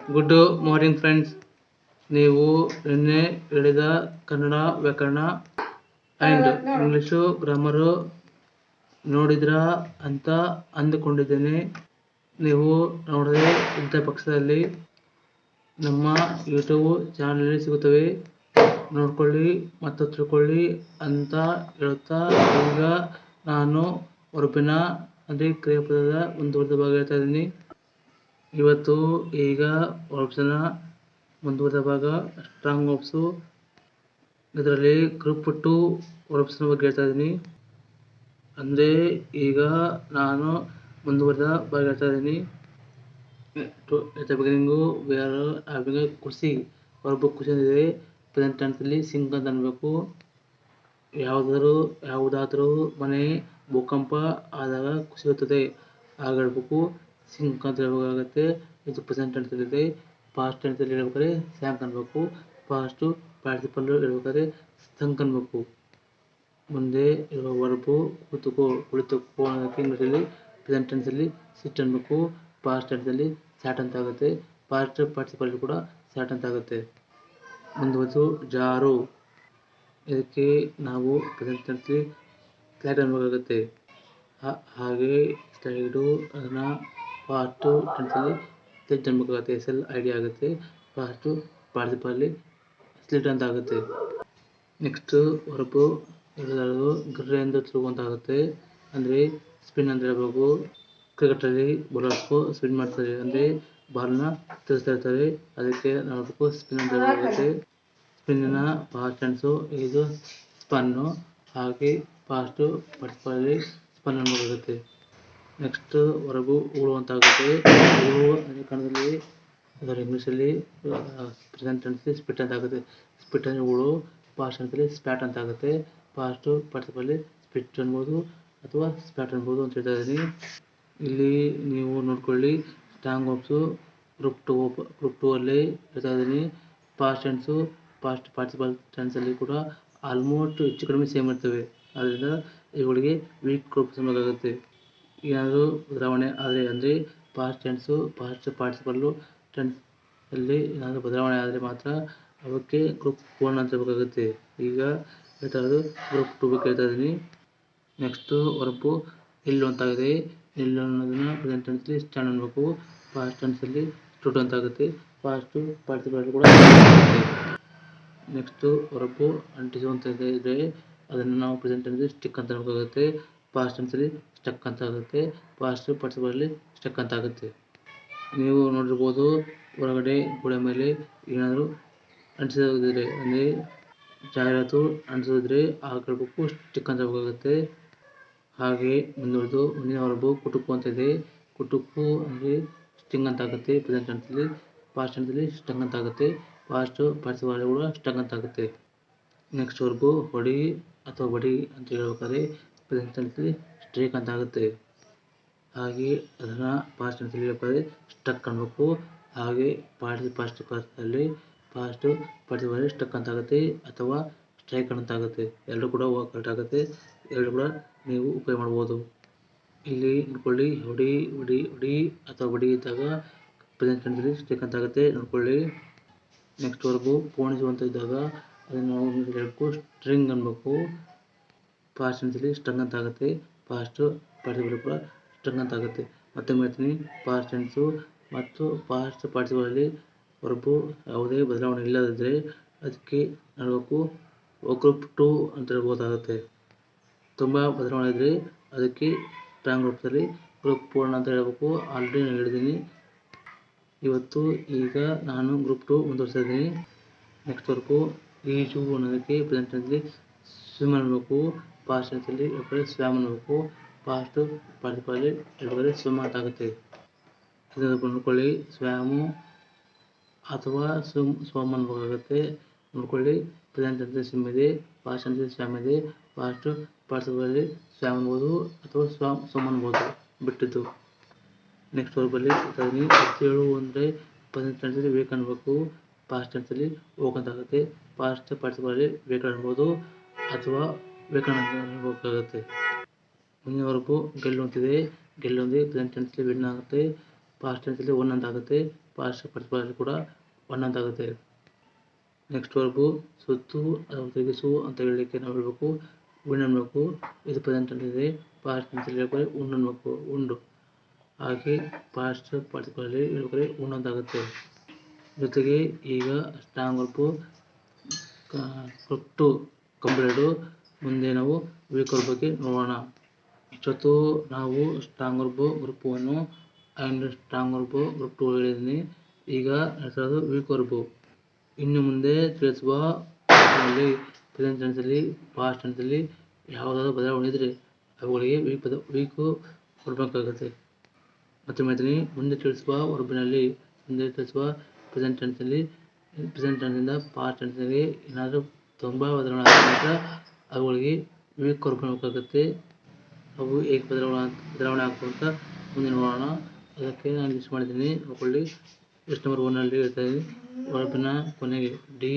Good morning friends ನೀವು ನಿನ್ನೆ ಹೇಳಿದ ಕನ್ನಡ ವ್ಯಾಕರಣ ಆ್ಯಂಡ್ ಇಂಗ್ಲೀಷು ಗ್ರಾಮರು ನೋಡಿದ್ರಾ ಅಂತ ಅಂದುಕೊಂಡಿದ್ದೇನೆ. ನೀವು ನೋಡದೆ ಇದ್ದ ಪಕ್ಷದಲ್ಲಿ ನಮ್ಮ ಯೂಟ್ಯೂಬ್ ಚಾನಲಲ್ಲಿ ಸಿಗುತ್ತವೆ. ನೋಡ್ಕೊಳ್ಳಿ ಮತ್ತು ತಿಳ್ಕೊಳ್ಳಿ ಅಂತ ಹೇಳುತ್ತಾ ಈಗ ನಾನು ಹೊರಪಿನ ಅದೇ ಕ್ರಿಯಾಪದದ ಮುಂದುವರೆದ ಭಾಗ ಹೇಳ್ತಾ ಇದ್ದೀನಿ. ಇವತ್ತು ಈಗ ವರ್ಬ್ಸ್ನ ಮುಂದುವರೆದ ಭಾಗ ಸ್ಟ್ರಾಂಗ್ ಆಪ್ಸು ಇದರಲ್ಲಿ ಗ್ರೂಪ್ ಟು ಆಪ್ಷನ್ ಬಗ್ಗೆ ಹೇಳ್ತಾ ಇದ್ದೀನಿ. ಅಂದರೆ ಈಗ ನಾನು ಮುಂದುವರೆದ ಭಾಗ ಹೇಳ್ತಾ ಇದ್ದೀನಿ. Beginning we are having a ಖುಷಿ ಬುಕ್ ಖುಷಿ ಅಂದಿದೆ ಪ್ರೆಸೆಂಟ್ ಟೆನ್ಸಲ್ಲಿ ಸಿಂಕ್ ಅಂತ ಅನ್ಬೇಕು. ಯಾವುದಾದ್ರೂ ಯಾವುದಾದ್ರೂ ಮನೆ ಭೂಕಂಪ ಆದಾಗ ಇರುತ್ತದೆ. ಆಗ ಹೇಳ್ಬೇಕು ಸಿಂಕ್ ಅಂತ ಹೇಳ್ಬೇಕಾಗುತ್ತೆ. ಇದು ಪ್ರೆಸೆಂಟ್ ಟೆನ್ಸಲ್ಲಿದೆ ಪಾಸ್ಟ್ ಅಂತ ಹೇಳ್ಬೇಕಾದ್ರೆ ಸ್ಯಾಂಕ್ ಅನ್ಬೇಕು. ಪಾಸ್ಟು ಪಾರ್ಟಿಸಿಪಲ್ ಹೇಳ್ಬೇಕಾದ್ರೆ ಸಂಕ್ ಅನ್ಬೇಕು. ಮುಂದೆ ಇರುವ ವರ್ಬು ಕುಳಿತುಕೋ ಕುಳಿತುಕೋ ಅನ್ನೋದಕ್ಕೆ ಇಂಗ್ಲೀಷಲ್ಲಿ ಪ್ರೆಸೆಂಟ್ ಟೆನ್ಸಲ್ಲಿ ಸಿಟ್ ಅನ್ಬೇಕು. ಪಾಸ್ಟ್ ಟೆನ್ಸಲ್ಲಿ ಸ್ಯಾಟ್ ಅಂತ ಆಗುತ್ತೆ. ಪಾಸ್ಟ್ ಪಾರ್ಟಿಸಿಪಲ್ ಕೂಡ ಸ್ಯಾಟ್ ಅಂತ ಆಗುತ್ತೆ. ಮುಂದುವರೆದು ಜಾರು. ಇದಕ್ಕೆ ನಾವು ಪ್ರೆಸೆಂಟ್ ಟೆನ್ಸಲ್ಲಿ ಸ್ಲೈಡ್ ಅನ್ಬೇಕಾಗುತ್ತೆ. ಹಾಗೆ ಸ್ಲೈಡು ಅದನ್ನು ಪಾಸ್ಟು ಟೆನ್ಸಲ್ಲಿ ಸ್ಲಿಟ್ ಅನ್ಬೇಕಾಗುತ್ತೆ ಎಸ್ ಎಲ್ ಐ ಡಿ ಆಗುತ್ತೆ ಪಾಸ್ಟು ಪಾರ್ಟಿಸಿಪಲ್ಲಿ ಸ್ಲಿಟ್ ಅಂತ ಆಗುತ್ತೆ. ನೆಕ್ಸ್ಟು ಹೊರಪು ಹೇಳೋದು ಗರ್ರೆಯಿಂದ ತಿರುಗುವಂತಾಗುತ್ತೆ. ಅಂದರೆ ಸ್ಪಿನ್ ಅಂತ ಹೇಳ್ಬೇಕು. ಕ್ರಿಕೆಟಲ್ಲಿ ಬೌಲರ್ಸ್ಗೂ ಸ್ಪಿನ್ ಮಾಡ್ತಾರೆ. ಅಂದರೆ ಬಾಲ್ನ ತಿರುಗಿಸ್ತಾ ಇರ್ತಾರೆ. ಅದಕ್ಕೆ ನಾವು ಸ್ಪಿನ್ ಅಂತ ಹೇಳಬೇಕಾಗುತ್ತೆ. ಸ್ಪಿನ್ನ ಪಾಸ್ಟ್ ಇದು ಸ್ಪನ್ನು ಹಾಗೆ ಪಾಸ್ಟು ಪಟ್ಪಲ್ಲಿ ಸ್ಪನ್ ಅನ್ಬೇಕಾಗುತ್ತೆ ನೆಕ್ಸ್ಟ್ ಹೊರಗು ಉಳುವಂತಾಗುತ್ತೆ ಉಳುವ ಕನ್ನಡದಲ್ಲಿ ಅದರ ಇಂಗ್ಲೀಷಲ್ಲಿ ಪ್ರೆಸೆಂಟ್ ಟೆನ್ಸಲ್ಲಿ ಸ್ಪಿಟ್ ಅಂತ ಆಗುತ್ತೆ ಸ್ಪಿಟ್ ಅಂದರೆ ಉಳು ಪಾಸ್ಟ್ ಟೆನ್ಸಲ್ಲಿ ಸ್ಪ್ಯಾಟ್ ಅಂತ ಆಗುತ್ತೆ ಪಾಸ್ಟು ಪಾರ್ಟಿಸಿಪಲ್ಲಿ ಸ್ಪಿಟ್ ಅನ್ಬೋದು ಅಥವಾ ಸ್ಪ್ಯಾಟ್ ಅನ್ಬೋದು ಅಂತ ಹೇಳ್ತಾ ಇದ್ದೀನಿ. ಇಲ್ಲಿ ನೀವು ನೋಡ್ಕೊಳ್ಳಿ strong verbs group two group two ಅಲ್ಲಿ ಹೇಳ್ತಾ ಇದ್ದೀನಿ. ಪಾಸ್ಟ್ ಟೆನ್ಸು ಪಾಸ್ಟ್ ಪಾರ್ಟಿಸಿಪಲ್ ಟೆನ್ಸಲ್ಲಿ ಕೂಡ ಆಲ್ಮೋಸ್ಟ್ ಹೆಚ್ಚು ಕಡಿಮೆ ಸೇಮ್ ಇರ್ತವೆ. ಆದ್ದರಿಂದ ಇವುಗಳಿಗೆ ವೀಕ್ ಗ್ರೂಪ್ಸ್ ಅನ್ನೋದಾಗುತ್ತೆ ಏನಾದರೂ ಬದಲಾವಣೆ ಆದರೆ ಅಂದರೆ past tense past participle tense ಅಲ್ಲಿ ಏನಾದರೂ ಬದಲಾವಣೆ ಆದರೆ ಮಾತ್ರ ಅವಕ್ಕೆ ಗ್ರೂಪ್ ಒನ್ ಅಂತ ಹೇಳಬೇಕಾಗುತ್ತೆ ಈಗ ಹೇಳ್ತಾ ಗ್ರೂಪ್ ಟು ಬಗ್ಗೆ ಹೇಳ್ತಾ ಇದ್ದೀನಿ. ನೆಕ್ಸ್ಟು ವರ್ಬು ಎಲ್ಲಿ ಅಂತಾಗಿದೆ ಎಲ್ಲಿ ಅನ್ನೋದನ್ನು ಪ್ರೆಸೆಂಟ್ ಟೆನ್ಸಲ್ಲಿ ಸ್ಟ್ಯಾಂಡ್ ಅನ್ಬೇಕು ಪಾಸ್ಟ್ ಟೆನ್ಸಲ್ಲಿ ಸ್ಟುಡ್ ಅಂತ ಆಗುತ್ತೆ. ಪಾಸ್ಟು ಪಾರ್ಟಿಸಿಪಲ್ ಕೂಡ ನೆಕ್ಸ್ಟು ವರ್ಬು ಅಂಟಿಸುವಂತ ಇದೆ ಅದನ್ನು ನಾವು ಪ್ರೆಸೆಂಟ್ ಟೆನ್ಸಲ್ಲಿ ಸ್ಟಿಕ್ ಅಂತ ಅನ್ಬೇಕಾಗುತ್ತೆ ಪಾಸ್ಟ್ ಟೆನ್ಸಲ್ಲಿ ಸ್ಟಕ್ ಅಂತ ಆಗುತ್ತೆ. ಪಾಸ್ಟ್ ಪಾರ್ಟಿಸಿಪಲ್ಲಿ ಸ್ಟಕ್ ಅಂತ ಆಗುತ್ತೆ. ನೀವು ನೋಡಿರ್ಬೋದು, ಹೊರಗಡೆ ಗೋಡೆ ಮೇಲೆ ಏನಾದರೂ ಅಂಟಿಸೋದಿದ್ರೆ ಅಂದರೆ ಜಾಹೀರಾತು ಅಂಟಿಸೋದಿದ್ರೆ ಆ ಕಡೆ ಸ್ಟಿಕ್ ಅಂತ ಹೋಗುತ್ತೆ ಹಾಗೆ ಮುಂದುವರೆದು ಮುಂದಿನ ವರ್ಬು ಕುಟುಕು ಅಂತ ಇದೆ. ಕುಟುಕು ಅಂದರೆ ಸ್ಟಿಂಗ್ ಅಂತ ಆಗುತ್ತೆ. ಪ್ರೆಸೆಂಟ್ ಟೆನ್ಸಲ್ಲಿ ಪಾಸ್ಟ್ ಟೆನ್ಸಲ್ಲಿ ಸ್ಟಂಗ್ ಅಂತ ಆಗುತ್ತೆ. ಪಾಸ್ಟ್ ಪಾರ್ಟಿಸಿಪಲ್ ಕೂಡ ಸ್ಟಂಗ್ ಅಂತ ಆಗುತ್ತೆ. ನೆಕ್ಸ್ಟ್ ವರ್ಬು ಹೊಡಿ ಅಥವಾ ಬಡಿ ಅಂತ ಹೇಳ್ಬೇಕಾದ್ರೆ ಪ್ರೆಸೆಂಟ್ ಸ್ಟ್ರೇಕ್ ಅಂತ ಆಗುತ್ತೆ. ಹಾಗೆ ಅದನ್ನು ಪಾಸ್ಟ್ ಅಂತ ಹೇಳಿ ಸ್ಟಕ್ ಅನ್ಬೇಕು. ಹಾಗೆ ಪಾರ್ಟಿ ಪಾಸ್ಟ್ ಪಾಸ್ಟಲ್ಲಿ ಪಾಸ್ಟ್ ಪಾರ್ಟಿಸಿಪಲ್ ಸ್ಟಕ್ ಅಂತ ಆಗುತ್ತೆ ಅಥವಾ ಸ್ಟ್ರೈಕ್ ಅಂತ ಆಗುತ್ತೆ. ಎರಡು ಕೂಡ ಕರೆಕ್ಟ್ ಆಗುತ್ತೆ. ಎರಡು ಕೂಡ ನೀವು ಉಪಯೋಗ ಮಾಡ್ಬೋದು. ಇಲ್ಲಿ ನೋಡ್ಕೊಳ್ಳಿ. ಹೊಡಿ ಹೊಡಿ ಹೊಡಿ ಅಥವಾ ಹೊಡಿ ಇದ್ದಾಗ ಪ್ರೆಸೆಂಟ್ ಟೆನ್ಸಲ್ಲಿ ಸ್ಟ್ರೈಕ್ ಅಂತ ಆಗುತ್ತೆ. ನೋಡ್ಕೊಳ್ಳಿ. ನೆಕ್ಸ್ಟ್ ವರ್ಗು ಪೋಣಿಸುವಂತ ಇದ್ದಾಗ ಅದನ್ನು ನಾವು ಹೇಳಬೇಕು ಸ್ಟ್ರಿಂಗ್ ಅನ್ಬೇಕು. ಪಾಸ್ಟ್ ಅಲ್ಲಿ ಸ್ಟ್ರಂಗ್ ಅಂತ ಆಗುತ್ತೆ. ಫಾಸ್ಟು ಪಾರ್ಟಿಸಿಪಲ್ ಕೂಡ ಸ್ಟ್ರಂಗ್ ಅಂತ ಆಗುತ್ತೆ. ಮತ್ತೆ ಹೇಳ್ತೀನಿ. ಪಾಸ್ಟ್ ಟೆನ್ಸು ಮತ್ತು ಪಾಸ್ಟ್ ಪಾರ್ಟಿಸಿಪಲಲ್ಲಿ ವರ್ಬು ಯಾವುದೇ ಬದಲಾವಣೆ ಇಲ್ಲದಿದ್ದರೆ ಅದಕ್ಕೆ ನೋಡಬೇಕು ಗ್ರೂಪ್ ಟು ಅಂತ ಹೇಳ್ಬೋದಾಗುತ್ತೆ. ತುಂಬ ಬದಲಾವಣೆ ಇದ್ದರೆ ಅದಕ್ಕೆ ಸ್ಟ್ರಾಂಗ್ ರೂಪದಲ್ಲಿ ಗ್ರೂಪ್ ಫೋರ್ ಅಂತ ಹೇಳ್ಬೇಕು. ಆಲ್ರೆಡಿ ನಾನು ಹೇಳಿದ್ದೀನಿ. ಇವತ್ತು ಈಗ ನಾನು ಗ್ರೂಪ್ ಟು ಮುಂದುವರಿಸ್ತಾ ಇದ್ದೀನಿ. ನೆಕ್ಸ್ಟ್ ವರ್ಕು ಈಜು ಅನ್ನೋದಕ್ಕೆ ಪ್ರೆಸೆಂಟ್ ಟೆನ್ಸಲ್ಲಿ ಸ್ವಿಮ್ ಅನ್ಬೇಕು. ಪಾಸ್ಟ್ ಎಬ್ಬರೇ ಹೇಳ್ಬೇಕಾದ್ರೆ ಸ್ವ್ಯಾಮ್ ಅನ್ಬೇಕು ಪಾಸ್ಟು ಪಾರ್ಟಿಸಿಪಲ್ಲಿ ಹೇಳ್ಬೇಕಾದ್ರೆ ಸ್ವಿಮ್ ಅಂತ ಆಗುತ್ತೆ ಇದನ್ನು ನೋಡ್ಕೊಳ್ಳಿ. ಸ್ವ್ಯಾಮು ಅಥವಾ ಸ್ವಿಮ್ ಸ್ವಾಮ್ ಅನ್ಬೇಕಾಗುತ್ತೆ ನೋಡ್ಕೊಳ್ಳಿ. ಟೆನ್ಸಲ್ಲಿ ಸ್ವಿಮ್ ಇದೆ ಟೆನ್ಸಲ್ಲಿ ಸ್ವ್ಯಾಮ್ ಇದೆ ಪಾಸ್ಟು ಪಾರ್ಟಿಸಿಪಲ್ಲಿ ಸ್ವ್ಯಾಮ್ ಅನ್ಬೋದು ಅಥವಾ ಸ್ವಾಮ್ ಸ್ವಿಮ್ ಅನ್ಬೋದು ಬಿಟ್ಟಿದ್ದು. ನೆಕ್ಸ್ಟ್ ವರ್ಬಲ್ಲಿ ಎದ್ದೇಳು ಅಂದರೆ ಟೆನ್ಸಲ್ಲಿ ವೇಕ್ ಅನ್ಬೇಕು. ಪಾಸ್ಟ್ ಅಂತಲ್ಲಿ ಹೋಗಂತಾಗುತ್ತೆ. ಪಾಸ್ಟ್ ಪಾರ್ಟಿಸಿಪಲ್ಲಿ ವೇಕ್ ಅನ್ಬೋದು ಅಥವಾ ವೇಕನ್ ಅಂತ ಅನ್ಬೇಕಾಗುತ್ತೆ ಮುಂದಿನ ವರ್ಬು ಗೆಲ್ಲು ಅಂತಿದೆ ಗೆಲ್ಲು ಅಂದರೆ ಪ್ರೆಸೆಂಟ್ ಟೆನ್ಸಲ್ಲಿ ವಿನ್ ಆಗುತ್ತೆ. ಪಾಸ್ಟ್ ಟೆನ್ಸಲ್ಲಿ ಒನ್ ಅಂತ ಆಗುತ್ತೆ. ಪಾಸ್ಟ್ ಪಾರ್ಟಿಸಿಪಲ್ ಕೂಡ ಒನ್ ಅಂತ ಆಗುತ್ತೆ. ನೆಕ್ಸ್ಟ್ ವರ್ಬು ಸುತ್ತು ಅಥವಾ ತಿರುಗಿಸು ಅಂತ ಹೇಳಲಿಕ್ಕೆ ನಾವು ಹೇಳಬೇಕು. ವಿನ್ ಅನ್ಬೇಕು. ಇದು ಪ್ರೆಸೆಂಟ್ ಇದೆ ಪಾಸ್ಟ್ ಟೆನ್ಸಲ್ಲಿ ಹೇಳ್ಬೇಕಾದ್ರೆ ಉಣ್ ಅನ್ಬೇಕು. ಉಂಡು. ಹಾಗೆ ಪಾಸ್ಟ್ ಪಾರ್ಟಿಸಿಪಲ್ ಹೇಳ್ಬೇಕಾದ್ರೆ ಉಣ್ಣ ಅಂತ ಆಗುತ್ತೆ. ಜೊತೆಗೆ ಈಗ ಸ್ಟ್ರಾಂಗ್ ವರ್ಪು ಕೊಟ್ಟು ಕಂಪ್ಲೀಟು ಮುಂದೆ ನಾವು ವೆಹಿಕಲ್ ಬಗ್ಗೆ ನೋಡೋಣ. ಇಷ್ಟೊತ್ತು ನಾವು strong verb group one and strong verb group two ಹೇಳಿದ್ದೀನಿ. ಈಗ ಹೆಸರು ವೀಕ್ ವರ್ಬು ಇನ್ನು ಮುಂದೆ ತಿಳಿಸುವ ಪ್ರೆಸೆಂಟ್ ಟೆನ್ಸಲ್ಲಿ ಪಾಸ್ಟ್ ಟೆನ್ಸಲ್ಲಿ ಯಾವುದಾದ್ರೂ ಬದಲಾವಣೆ ಇದ್ದರೆ ಅವುಗಳಿಗೆ ವೀಕ್ ಪದ ವೀಕು ಕೊಡಬೇಕಾಗುತ್ತೆ. ಮತ್ತೆ ಮಾಡ್ತೀನಿ ಮುಂದೆ ತಿಳಿಸುವ ವರ್ಬಿನಲ್ಲಿ, ಮುಂದೆ ತಿಳಿಸುವ ಪ್ರೆಸೆಂಟ್ ಟೆನ್ಸಲ್ಲಿ ಪ್ರೆಸೆಂಟ್ ಟೆನ್ಸಿಂದ ಪಾಸ್ಟ್ ಟೆನ್ಸ್ಗೆ ಏನಾದರೂ ತುಂಬ ಬದಲಾವಣೆ ಆದರೆ ಮಾತ್ರ ಅವುಗಳಿಗೆ ವೀಕ್ ಕೊಡಬೇಕಾಗುತ್ತೆ ಅವು ಹೇಗೆ ಬದಲಾವಣೆ ಬದಲಾವಣೆ ಆಗ್ತವೆ ಅಂತ ಮುಂದೆ ನೋಡೋಣ. ಅದಕ್ಕೆ ನಾನು ಲಿಸ್ಟ್ ಮಾಡಿದ್ದೀನಿ. ನೋಡ್ಕೊಳ್ಳಿ. ಲಿಸ್ಟ್ ನಂಬರ್ ಒನ್ನಲ್ಲಿ ಇದ್ದೀನಿ. ವರ್ಬಿನ ಕೊನೆಗೆ ಡಿ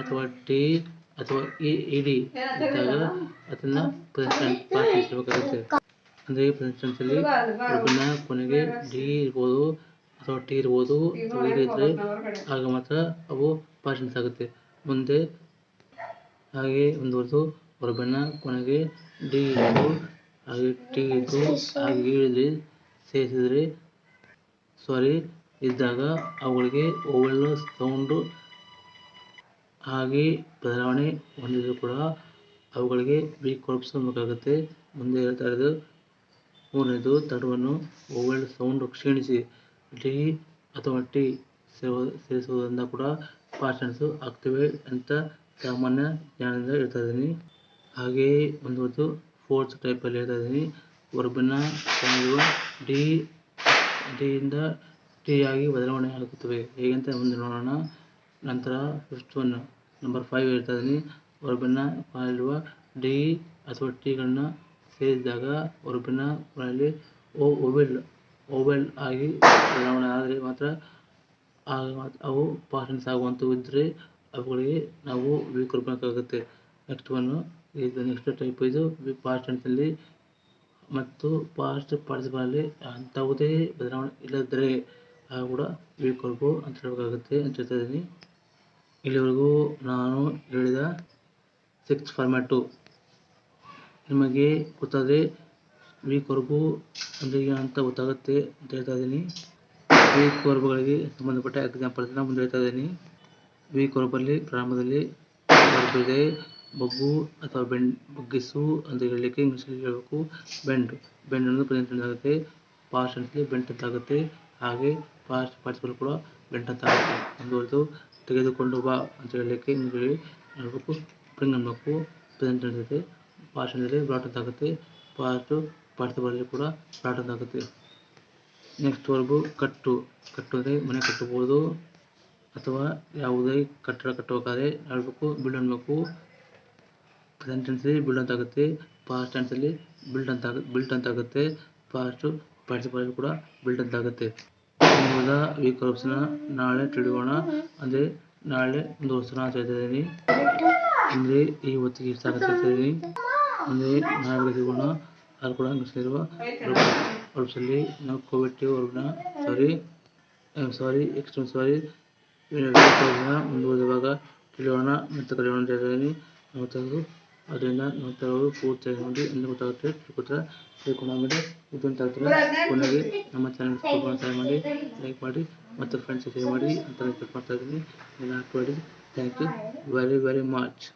ಅಥವಾ ಟಿ ಅಥವಾ ಇ ಇ ಡಿ ಇದ್ದಾಗ ಅದನ್ನು ಪ್ರೆಸೆಂಟ್ ಅಂದ್ರೆ ಅಂದರೆ ಪ್ರೆಸೆಂಟ್ ಟೆನ್ಸಲ್ಲಿ ಕೊನೆಗೆ ಡಿ ಇರ್ಬೋದು ಅಥವಾ ಟಿ ಇರ್ಬೋದು ಅಥವಾ ಇಡಿ ಡಿ ಇದ್ದರೆ ಆಗ ಮಾತ್ರ ಅವು ಪಾಸ್ಟ್ ಟೆನ್ಸ್ ಆಗುತ್ತೆ. ಮುಂದೆ ಹಾಗೆ ಮುಂದುವರೆದು ಹೊರಬಣ್ಣ ಕೊನೆಗೆ ಡಿ ಇದ್ದು ಹಾಗೆ ಟಿ ಇದ್ದು ಹಾಗೆ ಹೇಳಿದ್ರೆ ಸೇರಿಸಿದರೆ ಸಾರಿ ಇದ್ದಾಗ ಅವುಗಳಿಗೆ ಒಳ್ಳೆ ಸೌಂಡು ಹಾಗೆ ಬದಲಾವಣೆ ಹೊಂದಿದ್ರು ಕೂಡ ಅವುಗಳಿಗೆ ಬೇಕಾಗುತ್ತೆ ಮುಂದೆ ಹೇಳ್ತಾ ಇರೋದು ಮೂರನೇದು ತಡವನ್ನು ಓವೆಲ್ ಸೌಂಡ್ ಕ್ಷೀಣಿಸಿ ಡಿ ಅಥವಾ ಟಿ ಸೇರಿಸುವುದರಿಂದ ಕೂಡ ಆಗ್ತಿವೆ ಆಗ್ತವೆ ಅಂತ ಸಾಮಾನ್ಯ ಜ್ಞಾನದಿಂದ ಹೇಳ್ತಾ ಇದ್ದೀನಿ. ಹಾಗೆಯೇ ಹೊತ್ತು ಫೋರ್ತ್ ಟೈಪಲ್ಲಿ ಹೇಳ್ತಾ ಇದ್ದೀನಿ. ವರ್ಬನ್ನ ಡಿ ಡಿಯಿಂದ ಟಿ ಆಗಿ ಬದಲಾವಣೆ ಆಗುತ್ತವೆ. ಹೇಗಂತ ಮುಂದೆ ನೋಡೋಣ. ನಂತರ ಫಿಫ್ತ್ ಒನ್ ನಂಬರ್ ಫೈವ್ ಹೇಳ್ತಾ ಇದ್ದೀನಿ. ವರ್ಬನ್ನ ಕೊನೆಯಲ್ಲಿರುವ ಡಿ ಅಥವಾ ಟಿಗಳನ್ನ ಸೇರಿಸಿದಾಗ ವರ್ಬನ್ನ ಕೊನೆಯಲ್ಲಿ ಓ ಓವೆಲ್ ಓವೆಲ್ ಆಗಿ ಬದಲಾವಣೆ ಆದರೆ ಮಾತ್ರ ಆಗ ಅವು ಪಾಸ್ಟ್ ಆಗುವಂಥವು ಇದ್ದರೆ ಅವುಗಳಿಗೆ ನಾವು ವೀಕ್ ಕೊಡಬೇಕಾಗುತ್ತೆ ನೆಕ್ಸ್ಟ್ ಒನ್ ಇದು ನೆಕ್ಸ್ಟ್ ಟೈಪ್ ಇದು ಪಾಸ್ಟ್ ಟೆನ್ಸಲ್ಲಿ ಮತ್ತು ಪಾಸ್ಟ್ ಪಾರ್ಟಿಸಿಪಲಲ್ಲಿ ಅಂಥವುದೇ ಬದಲಾವಣೆ ಇಲ್ಲದಿದ್ದರೆ ಆ ಕೂಡ ವರ್ಬು ಅಂತ ಹೇಳಬೇಕಾಗುತ್ತೆ ಅಂತ ಹೇಳ್ತಾ ಇದ್ದೀನಿ. ಇಲ್ಲಿವರೆಗೂ ನಾನು ಹೇಳಿದ ಸಿಕ್ಸ್ ಫಾರ್ಮ್ಯಾಟು ನಿಮಗೆ ಗೊತ್ತಾದರೆ ವೀಕ್ ವರ್ಗು ಅಂದರೆ ಅಂತ ಗೊತ್ತಾಗುತ್ತೆ ಅಂತ ಹೇಳ್ತಾ ಇದ್ದೀನಿ. ವೀಕ್ ವರ್ಬ್ಗಳಿಗೆ ಸಂಬಂಧಪಟ್ಟ ಎಕ್ಸಾಂಪಲ್ಸ್ನ ಮುಂದೆ ಹೇಳ್ತಾ ಇದ್ದೀನಿ. ವೀಕ್ ವರ್ಬಲ್ಲಿ ಪ್ರಾರಂಭದಲ್ಲಿ ವರ್ಬ್ ಇದೆ ಬಗ್ಗು ಅಥವಾ ಬೆಂಡ್, ಬಗ್ಗಿಸು ಅಂತ ಹೇಳಲಿಕ್ಕೆ ಇಂಗ್ಲೀಷಲ್ಲಿ ಹೇಳಬೇಕು. ಬೆಂಡ್ ಬೆಂಡ್ ಅನ್ನೋದು ಪ್ರೆಸೆಂಟ್ ಆಗುತ್ತೆ ಪಾಸ್ಟ್ ಟೆನ್ಸ್ಲಿ ಬೆಂಟ್ ಅಂತ ಆಗುತ್ತೆ ಹಾಗೆ ಪಾಸ್ಟ್ ಪಾರ್ಟಿಸಿಪಲ್ ಕೂಡ ಬೆಂಟ್ ಅಂತ ಆಗುತ್ತೆ ಮುಂದುವರೆದು ತೆಗೆದುಕೊಂಡು ಬಾ ಅಂತ ಹೇಳಲಿಕ್ಕೆ ಇಂಗ್ಲೀಷಲ್ಲಿ ಹೇಳಬೇಕು. ಬ್ರಿಂಗ್ ಅನ್ನಬೇಕು ಪ್ರೆಸೆಂಟ್ ಟೆನ್ಸ್ ಪಾಸ್ಟ್ ಟೆನ್ಸಲ್ಲಿ ಬ್ರಾಟ್ ಅಂತ ಆಗುತ್ತೆ ಪಾಸ್ಟ್ ಪಾರ್ಟಿಸಿಪಲಲ್ಲಿ ಕೂಡ ಬ್ರಾಟ್ ಅಂತ ಆಗುತ್ತೆ ನೆಕ್ಸ್ಟ್ ವರ್ಬು ಕಟ್ಟು. ಕಟ್ಟು ಅಂದರೆ ಮನೆ ಕಟ್ಟಬಹುದು. ಅಥವಾ ಯಾವುದೇ ಕಟ್ಟಡ ಕಟ್ಟಬೇಕಾದ್ರೆ ಹೇಳ್ಬೇಕು ಬಿಲ್ಡ್ ಅನ್ಬೇಕು. ಪ್ರೆಸೆಂಟ್ ಟೆನ್ಸಲ್ಲಿ ಬಿಲ್ಡ್ ಅಂತ ಆಗುತ್ತೆ ಪಾಸ್ಟ್ ಟೆನ್ಸಲ್ಲಿ ಬಿಲ್ಡ್ ಅಂತ ಬಿಲ್ಟ್ ಅಂತ ಆಗುತ್ತೆ ಪಾಸ್ಟು ಪಾರ್ಟಿಸಿಪಲ್ ಕೂಡ ಬಿಲ್ಡ್ ಅಂತ ಆಗುತ್ತೆ. ಮುಂದುವರೆದ ವೀಕ್ ವರ್ಬ್ಸ್ನ ನಾಳೆ ತಿಳಿಯೋಣ. ಅಂದರೆ ನಾಳೆ ಒಂದು ಅಂತ ಹೇಳ್ತಾ ಇದ್ದೀನಿ. ಅಂದರೆ ಈ ಹೊತ್ತಿಗೆ ಇಷ್ಟ ಅಂತ ಅಂದರೆ ನಾಳೆ ಸಿಗೋಣ ಅಲ್ಲಿ ಕೂಡ ಸೇರುವ ವರ್ಬ್ಸಲ್ಲಿ ನಾವು ಕೋವಿಡ್ ವರ್ಬ್ನ ಸಾರಿ ಸಾರಿ ಎಕ್ಸ್ಟ್ರೀಮ್ ಸಾರಿ ಮುಂದುವರೆದಾಗ ತಿಳಿಯೋಣ ಮತ್ತು ಕಲಿಯೋಣ ಹೇಳ್ತಾ ನೋಡ್ತಾಯಿದ್ದು ಅದರಿಂದ ನೋಡ್ತಾಯಿರೋರು ಪೂರ್ತಿಯಾಗಿ ನೋಡಿ ಎಂದು ಗೊತ್ತಾಗುತ್ತೆ. ತಿಳ್ಕೊತಾರೆ ಇದು ಅಂತ ಆಗ್ತದೆ ಕೊನೆಗೆ ನಮ್ಮ ಚಾನಲ್ ಸಬ್ಸ್ಕ್ರೈಬ್ ಮಾಡಿ ಲೈಕ್ ಮಾಡಿ ಮತ್ತು ಫ್ರೆಂಡ್ಸ್ ಶೇರ್ ಮಾಡಿ ಅಂತ ರಿಕ್ವೆಸ್ಟ್ ಮಾಡ್ತಾ ಇದ್ದೀನಿ. Thank you very very much